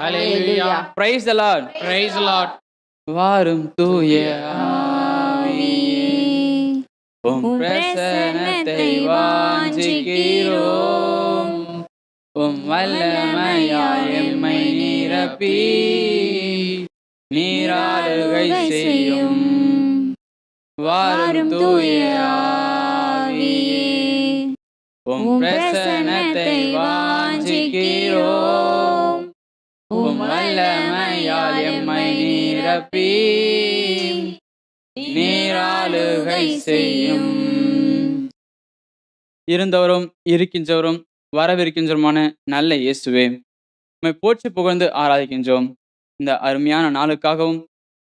Hallelujah. praise the lord. Praise the Lord. வாரும் தூய உம் பிரசன்னத்தை வாஞ்சிக்கிறோம் உம் வல்லமையால் எம்மை நிரப்பி நீராளுகை செய்யும். வாரும் தூய உம் பிரசன்னத்தை வாஞ்சிக்கிறோம் வல்லமையால் எம்மை நிரப்பி நீராளுகை செய்யும். இருந்தவரும் இருக்கின்றவரும் வரவிருக்கின்றவருமான நல்ல இயேசுவே உம்மை போற்றி புகழ்ந்து ஆராதிக்கின்றோம். இந்த அருமையான நாளுக்காகவும்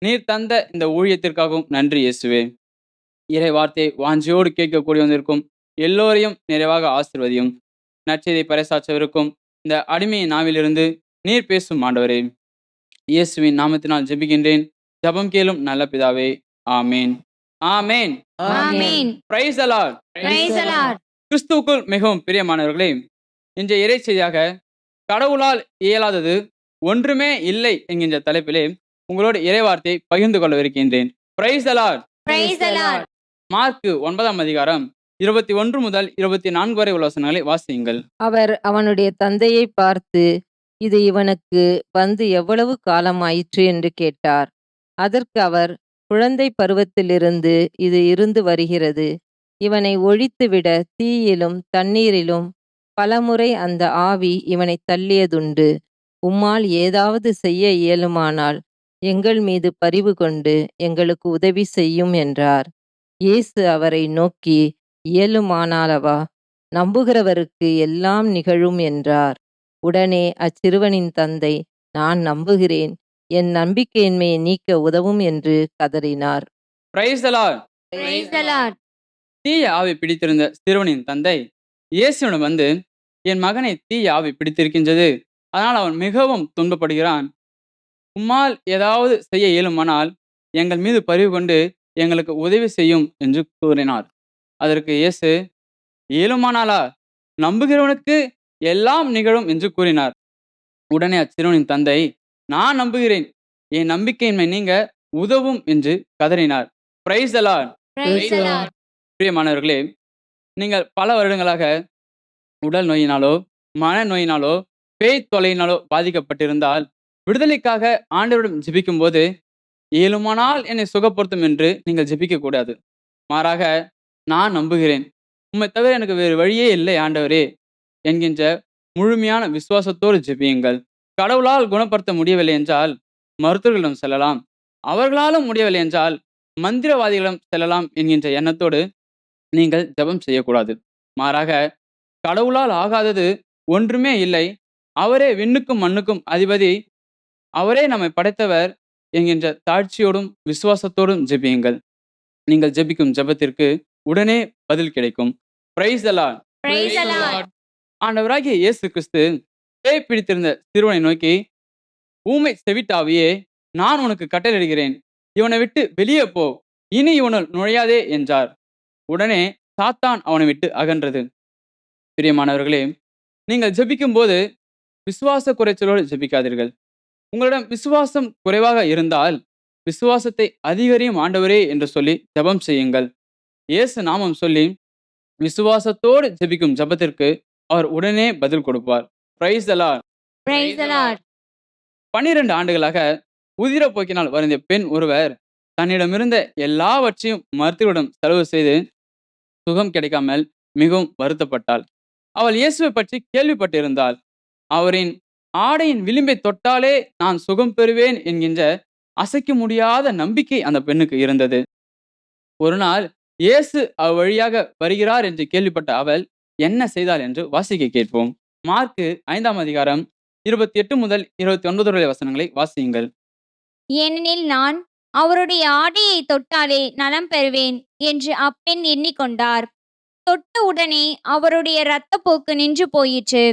நீர் தந்த இந்த ஊழியத்திற்காகவும் நன்றி இயேசுவே. இறை வார்த்தையை வாஞ்சியோடு கேட்கக்கூடிய வந்திருக்கும் எல்லோரையும் நிறைவாக ஆசிர்வதியும். நற்செய்தி பறைசாற்றவிருக்கும் இந்த அடிமையின் நாவிலிருந்து நீர் பேசும் ஆண்டவரே இயேசுவின் நாமத்தினால் ஜெபிக்கின்றேன். ஜெபம் கேளும் நல்ல பிதாவே ஆமேன். ஆமேன். Price allot. கிறிஸ்துவுக்குள் மிகவும் பிரியமானவர்களே இன்றைய இறைச்செய்தியாக கடவுளால் இயலாதது ஒன்றுமே இல்லை என்கின்ற தலைப்பிலே உங்களோடு இறைவார்த்தையை பகிர்ந்து கொள்ளவிருக்கின்றேன். Price allot. மார்க்கு ஒன்பதாம் அதிகாரம் இருபத்தி ஒன்று முதல் இருபத்தி நான்கு வரை உள்ள வசனங்களை வாசியுங்கள். அவர் அவனுடைய தந்தையை பார்த்து இது இவனுக்கு வந்து எவ்வளவு காலமாயிற்று என்று கேட்டார். அதற்கு அவர் குழந்தை பருவத்திலிருந்து இது இருந்து வருகிறது. இவனை ஒழித்துவிட தீயிலும் தண்ணீரிலும் பலமுறை அந்த ஆவி இவனை தள்ளியதுண்டு. உம்மால் ஏதாவது செய்ய இயலுமானால் எங்கள் மீது பரிவு கொண்டு எங்களுக்கு உதவி செய்யும் என்றார். இயேசு அவரை நோக்கி இயலுமானாலவா? நம்புகிறவருக்கு எல்லாம் நிகழும் என்றார். உடனே அச்சிறுவனின் தந்தை நான் நம்புகிறேன். என் நம்பிக்கையின்மையை நீக்க உதவும் என்று கதறினார். Praise the Lord Praise the Lord. தீய ஆவி பிடித்திருந்த சிறுவனின் தந்தை இயேசுவிடம் வந்து என் மகனை தீய ஆவி பிடித்திருக்கின்றது. அதனால் அவன் மிகவும் துன்பப்படுகிறான். உம்மால் ஏதாவது செய்ய இயலுமானால் எங்கள் மீது பரிவு கொண்டு எங்களுக்கு உதவி செய்யும் என்று கூறினார். அதற்கு இயேசு இயலுமானாலா? நம்புகிறவனுக்கு எல்லாம் நிகழும் என்று கூறினார். உடனே அச்சிறுவனின் தந்தை நான் நம்புகிறேன். என் நம்பிக்கையின்மை நீங்க உதவும் என்று கதறினார். பிரைஸ். பிரியமானவர்களே நீங்கள் பல வருடங்களாக உடல் நோயினாலோ மன நோயினாலோ பேய் தொலையினாலோ பாதிக்கப்பட்டிருந்தால் விடுதலைக்காக ஆண்டவரிடம் ஜெபிக்கும் போது இயலுமானால் என்னை சுகப்படுத்தும் என்று நீங்கள் ஜெபிக்க கூடாது. மாறாக நான் நம்புகிறேன். உம்மை தவிர எனக்கு வேறு வழியே இல்லை ஆண்டவரே. என்கின்ற முழுமையான விசுவாசத்தோடு ஜெபியுங்கள். கடவுளால் குணப்படுத்த முடியவில்லை என்றால் மருத்துவர்களிடம் செல்லலாம். அவர்களாலும் முடியவில்லை என்றால் மந்திரவாதிகளிடம் செல்லலாம் என்கின்ற எண்ணத்தோடு நீங்கள் ஜெபம் செய்யக்கூடாது. மாறாக கடவுளால் ஆகாதது ஒன்றுமே இல்லை. அவரே விண்ணுக்கும் மண்ணுக்கும் அதிபதி. அவரே நம்மை படைத்தவர் என்கின்ற தாழ்ச்சியோடும் விசுவாசத்தோடும் ஜெபியுங்கள். நீங்கள் ஜெபிக்கும் ஜெபத்திற்கு உடனே பதில் கிடைக்கும். பிரைஸ் அலான் ஆண்டவராகிய இயேசு கிறிஸ்து பேய் பிடித்திருந்த சிறுவனை நோக்கி ஊமை செவிட்டாவியே நான் உனக்கு கட்டளிடுகிறேன் இவனை விட்டு வெளியே போ. இனி இவனுள் நுழையாதே என்றார். உடனே சாத்தான் அவனை விட்டு அகன்றது. பிரியமானவர்களே நீங்கள் ஜபிக்கும் போது விசுவாச குறைச்சலோடு ஜெபிக்காதீர்கள். உங்களிடம் விசுவாசம் குறைவாக இருந்தால் விசுவாசத்தை அதிகரியும் ஆண்டவரே என்று சொல்லி ஜெபம் செய்யுங்கள். இயேசு நாமம் சொல்லி விசுவாசத்தோடு ஜெபிக்கும் ஜெபத்திற்கு அவர் உடனே பதில் கொடுப்பார். பிரைஸ். பன்னிரண்டு ஆண்டுகளாக உதிர போக்கினால் வருந்திய பெண் ஒருவர் தன்னிடமிருந்த எல்லாவற்றையும் மருத்துவரிடம் செலவு செய்து சுகம் கிடைக்காமல் மிகவும் வருத்தப்பட்டாள். அவள் இயேசுவை பற்றி கேள்விப்பட்டிருந்தாள் அவரின் ஆடையின் விளிம்பை தொட்டாலே நான் சுகம் பெறுவேன் என்கின்ற அசைக்க முடியாத நம்பிக்கை அந்த பெண்ணுக்கு இருந்தது. ஒரு நாள் இயேசு அவ் வழியாக வருகிறார் என்று கேள்விப்பட்ட அவள் என்ன செய்தாள் என்று வாசிக்க கேட்போம். மார்க்கு ஐந்தாம் அதிகாரம் இருபத்தி எட்டு முதல் இருபத்தி ஒன்பது வரை வசனங்களை வாசியுங்கள். ஏனெனில் நான் அவருடைய ஆடையை தொட்டாலே நலம் பெறுவேன் என்று அப்பெண் எண்ணிக்கொண்டார். தொட்ட உடனே அவருடைய இரத்தப்போக்கு நின்று போயிற்று.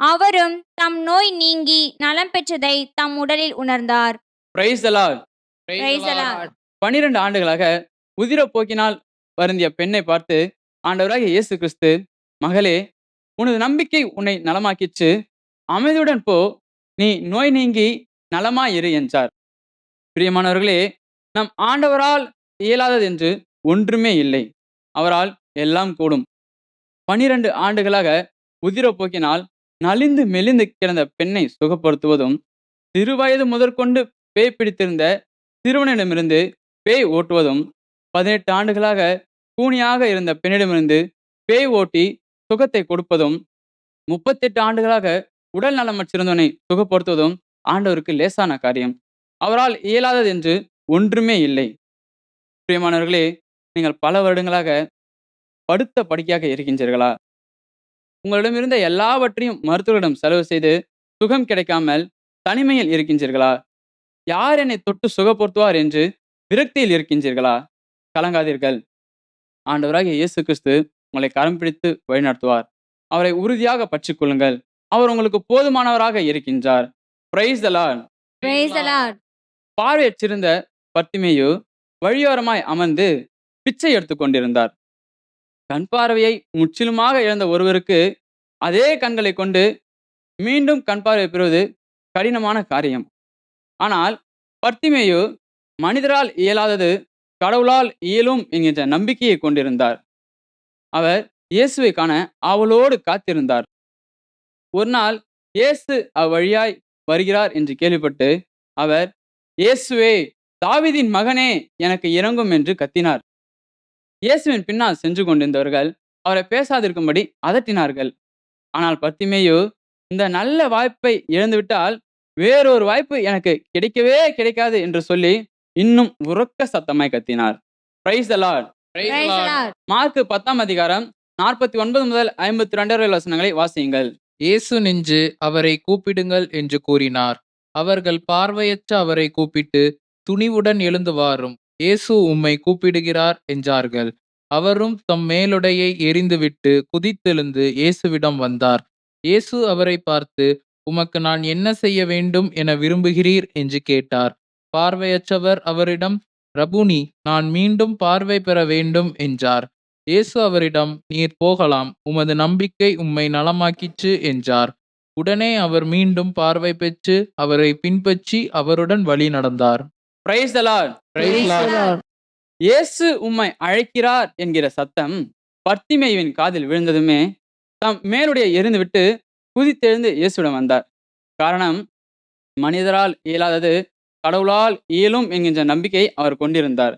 அவரும் தம் நோய் நீங்கி நலம் பெற்றதை தம் உடலில் உணர்ந்தார். பன்னிரண்டு ஆண்டுகளாக உதிர போக்கினால் வருந்திய பெண்ணை பார்த்து ஆண்டவராகிய இயேசு கிறிஸ்து மகளே உனது நம்பிக்கை உன்னை நலமாக்கிச்சு அமைதியுடன் போ. நீ நோய் நீங்கி நலமாயிரு என்றார். பிரியமானவர்களே நம் ஆண்டவரால் இயலாதது என்று ஒன்றுமே இல்லை. அவரால் எல்லாம் கூடும். பனிரெண்டு ஆண்டுகளாக உதிரப்போக்கினால் நலிந்து மெலிந்து கிடந்த பெண்ணை சுகப்படுத்துவதும் சிறுவயது முதற்கொண்டு பேய் பிடித்திருந்த சிறுவனிடமிருந்து பேய் ஓட்டுவதும் பதினெட்டு ஆண்டுகளாக கூனியாக இருந்த பெண்ணிடமிருந்து பேய் ஓட்டி சுகத்தை கொடுப்பதும் முப்பத்தெட்டு ஆண்டுகளாக உடல் நலம் நலமற்றிருந்தவனை சுகப்படுத்துவதும் ஆண்டவருக்கு லேசான காரியம். அவரால் இயலாதது என்று ஒன்றுமே இல்லை. பிரியமானவர்களே நீங்கள் பல வருடங்களாக படுத்த படுக்கையாக இருக்கின்றீர்களா? உங்களிடமிருந்த எல்லாவற்றையும் மருத்துவரிடம் செலவு செய்து சுகம் கிடைக்காமல் தனிமையில் இருக்கின்றீர்களா? யார் என்னை தொட்டு சுகப்படுத்துவார் என்று விரக்தியில் இருக்கின்றீர்களா? கலங்காதீர்கள். ஆண்டவராக இயேசு கிறிஸ்து உங்களை கரம் பிடித்து வழிநடத்துவார். அவரை உறுதியாக பற்றிக் கொள்ளுங்கள் அவர் உங்களுக்கு போதுமானவராக இருக்கின்றார். பிரைஸ். பார்வையற்றிருந்த பர்த்திமேயு வழியோரமாய் அமர்ந்து பிச்சை எடுத்துக் கொண்டிருந்தார். கண் பார்வையை முற்றிலுமாக இழந்த ஒருவருக்கு அதே கண்களை கொண்டு மீண்டும் கண் பார்வை பெறுவது கடினமான காரியம். ஆனால் பர்த்திமேயு மனிதரால் இயலாதது கடவுளால் இயலும் என்கின்ற நம்பிக்கையை கொண்டிருந்தார். அவர் இயேசுவை காண அவளோடு காத்திருந்தார். ஒரு நாள் இயேசு அவ்வழியாய் வருகிறார் என்று கேள்விப்பட்டு அவர் இயேசுவே தாவிதின் மகனே எனக்கு இறங்கும் என்று கத்தினார். இயேசுவின் பின்னால் சென்று கொண்டிருந்தவர்கள் அவரை பேசாதிருக்கும்படி அதட்டினார்கள். ஆனால் பத்திமேயோ இந்த நல்ல வாய்ப்பை இழந்துவிட்டால் வேறொரு வாய்ப்பு எனக்கு கிடைக்கவே கிடைக்காது என்று சொல்லி இன்னும் உறக்க சத்தமாய் கத்தினார். Praise the Lord Praise the Lord. Mark பத்தாம் அதிகாரம் நாற்பத்தி ஒன்பது முதல் ஐம்பத்தி ரெண்டு வரை வசனங்களை வாசியுங்கள். இயேசு நின்று அவரை கூப்பிடுங்கள் என்று கூறினார். அவர்கள் பார்வையற்ற அவரை கூப்பிட்டு துணிவுடன் எழுந்து வாரும். இயேசு உம்மை கூப்பிடுகிறார் என்றார்கள். அவரும் தம் மேலுடையை எறிந்துவிட்டு குதித்தெழுந்து இயேசுவிடம் வந்தார். இயேசு அவரை பார்த்து உமக்கு நான் என்ன செய்ய வேண்டும் என விரும்புகிறீர்? என்று கேட்டார். பார்வையற்றவர் அவரிடம் ரபுனி நான் மீண்டும் பார்வை பெற வேண்டும் என்றார். இயேசு அவரிடம் நீர் போகலாம் உமது நம்பிக்கை உம்மை நலமாக்கிற்று என்றார். உடனே அவர் மீண்டும் பார்வை பெற்று அவரை பின்பற்றி அவருடன் வழி நடந்தார். இயேசு உம்மை அழைக்கிறார் என்கிற சத்தம் பர்த்திமேயுவின் காதில் விழுந்ததுமே தம் மேலுடைய எரிந்துவிட்டு குதித்தெழுந்து இயேசுவிடம் வந்தார். காரணம் மனிதரால் இயலாதது கடவுளால் இயலும் என்கின்ற நம்பிக்கை அவர் கொண்டிருந்தார்.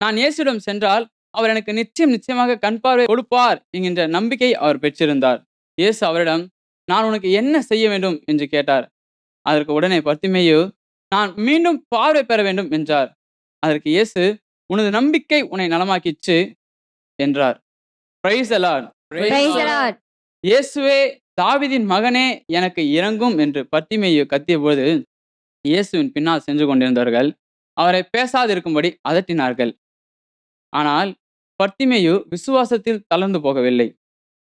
நான் இயேசுவிடம் சென்றால் அவர் எனக்கு நிச்சயம் நிச்சயமாக கண் பார்வை கொடுப்பார் என்கின்ற நம்பிக்கை அவர் பெற்றிருந்தார். இயேசு அவரிடம் நான் உனக்கு என்ன செய்ய வேண்டும்? என்று கேட்டார். அதற்கு உடனே பர்த்திமேயு நான் மீண்டும் பார்வை பெற வேண்டும் என்றார். அதற்கு இயேசு உனது நம்பிக்கை உன்னை நலமாக்கிச்சு என்றார். இயேசுவே தாவீதின் மகனே எனக்கு இறங்கும் என்று பத்திமேயு கத்தியபோது இயேசுவின் பின்னால் சென்று கொண்டிருந்தவர்கள் அவரை பேசாதிருக்கும்படி அதட்டினார்கள். ஆனால் பர்த்திமேயு விசுவாசத்தில் தளர்ந்து போகவில்லை.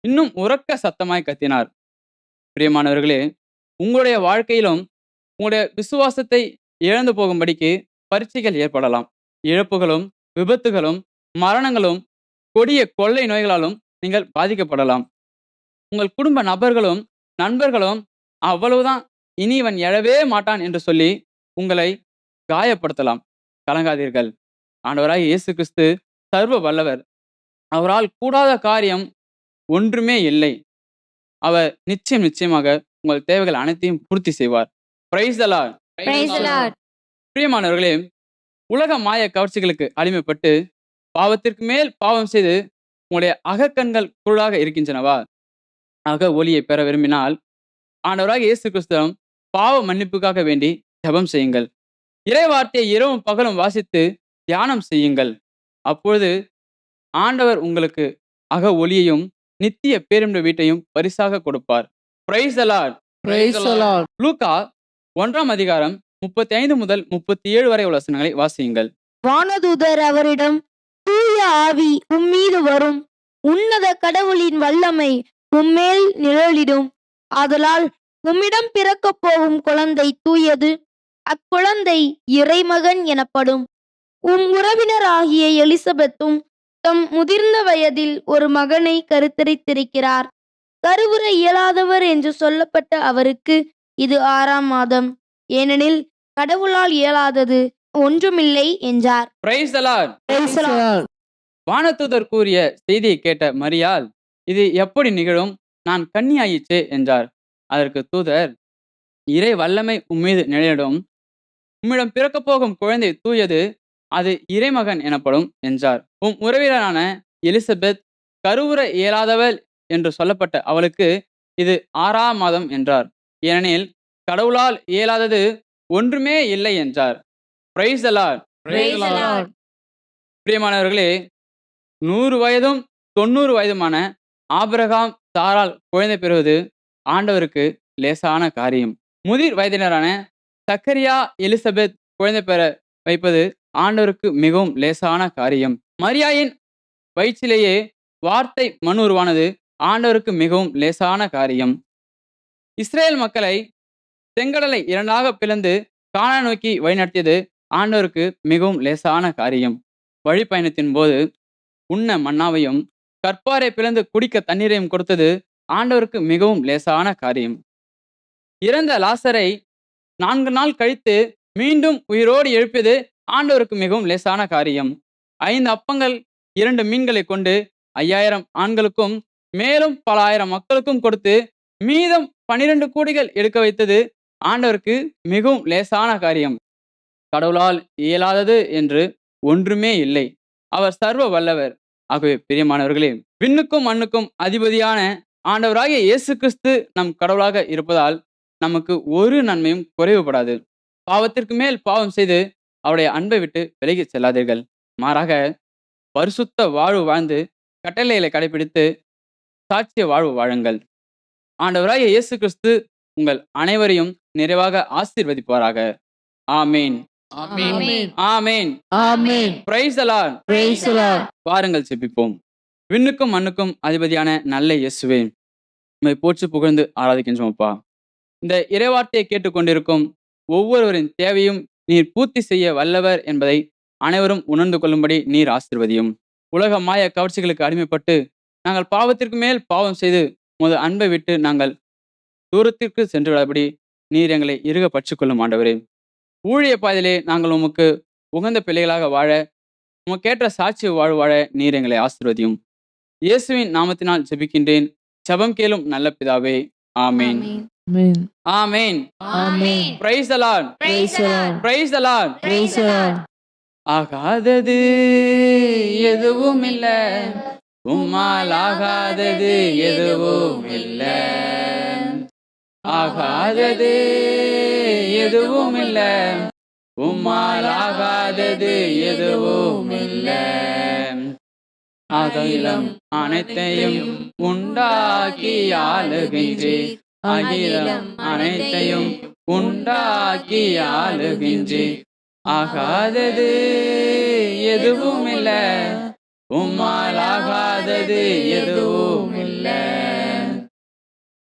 இன்னும் உரக்க சத்தமாய் கத்தினார். பிரியமானவர்களே உங்களுடைய வாழ்க்கையிலும் உங்களுடைய விசுவாசத்தை இழந்து போகும்படிக்கு பரீட்சைகள் ஏற்படலாம். இழப்புகளும் விபத்துகளும் மரணங்களும் கொடிய கொள்ளை நோய்களாலும் நீங்கள் பாதிக்கப்படலாம். உங்கள் குடும்ப நபர்களும் நண்பர்களும் அவ்வளவுதான் இனி இவன் எழவே மாட்டான் என்று சொல்லி உங்களை காயப்படுத்தலாம். கலங்காதீர்கள். ஆண்டவராய் இயேசு கிறிஸ்து சர்வ வல்லவர். அவரால் கூடாத காரியம் ஒன்றுமே இல்லை. அவர் நிச்சயம் நிச்சயமாக உங்கள் தேவைகள் அனைத்தையும் பூர்த்தி செய்வார். பிரியமானவர்களே உலக மாய கவர்ச்சிகளுக்கு அடிமைப்பட்டு பாவத்திற்கு மேல் பாவம் செய்து உங்களுடைய அகக்கண்கள் குருடாக இருக்கின்றனவா? அக ஒளியை பெற விரும்பினால் ஆண்டவராக இயேசு கிறிஸ்துவம் பாவ மன்னிப்புக்காக வேண்டி ஜெபம் செய்யுங்கள். இறை வார்த்தையை இரவும் பகலும் வாசித்து தியானம் செய்யுங்கள். அப்பொழுது ஆண்டவர் உங்களுக்கு அக ஒளியையும் நித்திய பேரின்ப வீட்டையும் பரிசாக கொடுப்பார். Praise the Lord Praise the Lord. லூக்கா ஒன்றாம் அதிகாரம் முப்பத்தி ஐந்து முதல் முப்பத்தி ஏழு வரை உள்ள வசனங்களை வாசியுங்கள். வானதூதர் அவரிடம் தூய ஆவி உம்மீது வரும். உன்னத கடவுளின் வல்லமை உம்மேல் நிழலிடும். ஆதலால் உம்மிடம் பிறக்கப் போகும் குழந்தை தூயது அக்குழந்தை இறைமகன் எனப்படும். உம் உறவினராகிய எலிசபெத்தும் தம் முதிர்ந்த வயதில் ஒரு மகனை கருத்தரித்திருக்கிறார். கருவுற இயலாதவர் என்று சொல்லப்பட்ட அவருக்கு இது ஆறாம் மாதம். ஏனெனில் கடவுளால் இயலாதது ஒன்றுமில்லை என்றார். வானதூதர் கூறிய செய்தியை கேட்ட மரியாள் இது எப்படி நிகழும்? நான் கன்னியாயிற்றே என்றார். அதற்கு தூதர் இறை வல்லமை உம்மீது நிலையிடும். உம்மிடம் பிறக்கப் போகும் குழந்தை தூயது அது இறைமகன் எனப்படும் என்றார். உம் உறவினரான எலிசபெத் கருவுற இயலாதவள் என்று சொல்லப்பட்ட அவளுக்கு இது ஆறாம் மாதம் என்றார். ஏனெனில் கடவுளால் இயலாதது ஒன்றுமே இல்லை என்றார். பிரியமானவர்களே நூறு வயதும் தொண்ணூறு வயதுமான ஆபிரகாம் சாரால் குழந்தை பெறுவது ஆண்டவருக்கு லேசான காரியம். முதிர் வயதினரான சக்கரியா எலிசபெத் குழந்தை பெற வைப்பது ஆண்டவருக்கு மிகவும் லேசான காரியம். மரியாயின் வயிற்றிலேயே வார்த்தை மனு உருவானது ஆண்டவருக்கு மிகவும் லேசான காரியம். இஸ்ரேல் மக்களை செங்கடலை இரண்டாக பிளந்து காண நோக்கி வழிநடத்தியது ஆண்டவருக்கு மிகவும் லேசான காரியம். வழிப்பயணத்தின் போது உண்ண மன்னாவையும் கற்பாரை பிளந்து குடிக்க தண்ணீரையும் கொடுத்தது ஆண்டவருக்கு மிகவும் லேசான காரியம். இறந்த லாசரை நான்கு நாள் கழித்து மீண்டும் உயிரோடு எழுப்பியது ஆண்டவருக்கு மிகவும் லேசான காரியம். ஐந்து அப்பங்கள் இரண்டு மீன்களை கொண்டு ஐயாயிரம் ஆண்களுக்கும் மேலும் பல ஆயிரம் மக்களுக்கும் கொடுத்து மீதம் பனிரெண்டு கோடிகள் எடுக்க வைத்தது ஆண்டவருக்கு மிகவும் லேசான காரியம். கடவுளால் இயலாதது என்று ஒன்றுமே இல்லை. அவர் சர்வ வல்லவர். ஆகவே பிரியமானவர்களே விண்ணுக்கும் மண்ணுக்கும் அதிபதியான ஆண்டவராகிய இயேசு கிறிஸ்து நம் கடவுளாக இருப்பதால் நமக்கு ஒரு நன்மையும் குறைவுபடாது. பாவத்திற்கு மேல் பாவம் செய்து அவருடைய அன்பை விட்டு விலகிச் செல்லாதீர்கள். மாறாக பரிசுத்த வாழ்வு வாழ்ந்து கட்டளைகளை கடைபிடித்து சாட்சிய வாழ்வு வாழுங்கள். ஆண்டவராகிய இயேசு கிறிஸ்து உங்கள் அனைவரையும் நிறைவாக ஆசீர்வதிப்பாராக. ஆமேன். வாருங்கள் செபிப்போம் விண்ணுக்கும் மண்ணுக்கும் அதிபதியான நல்ல இயேசுவே. உண்மை போற்று புகழ்ந்து ஆராதிக்கின்றோம்ப்பா. இந்த இறைவார்த்தையை கேட்டுக்கொண்டிருக்கும் ஒவ்வொருவரின் தேவையும் நீர் பூர்த்தி செய்ய வல்லவர் என்பதை அனைவரும் உணர்ந்து கொள்ளும்படி நீர் ஆசிர்வதியும். உலக மாய கவர்ச்சிகளுக்கு அடிமைப்பட்டு நாங்கள் பாவத்திற்கு மேல் பாவம் செய்து உமது அன்பை விட்டு நாங்கள் தூரத்திற்கு சென்று விடாதபடி நீர் எங்களை இறுக பற்றிக்கொள்ளும் ஆண்டவரே. ஊழிய பாதையிலே நாங்கள் உமக்கு உகந்த பிள்ளைகளாக வாழ உமக்கேற்ற சாட்சி வாழ் வாழ நீர் எங்களை ஆசிர்வதியும். இயேசுவின் நாமத்தினால் ஜெபிக்கின்றேன். ஜெபம் கேளும் நல்ல பிதாவே ஆமேன். ஆமேன். பிரைஸ் அலான். பிரைஸ். ஆகாதது எதுவும் இல்ல. உம்மால் ஆகாதது எதுவும் இல்ல. ஆகாதது எதுவும் இல்ல. உம்மால் ஆகாதது எதுவும் இல்ல. அகிலம் அனைத்தையும் உண்டாக்கி ஆளுகின்றீர் அகிலம் அனைத்தையும் உண்டாக்கி ஆளுகின்றீர் ஆகாதது எதுவும் இல்ல உம்மால் ஆகாதது எதுவும் இல்ல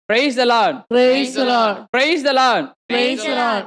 praise the Lord. Praise the Lord. Praise the Lord. Praise the Lord.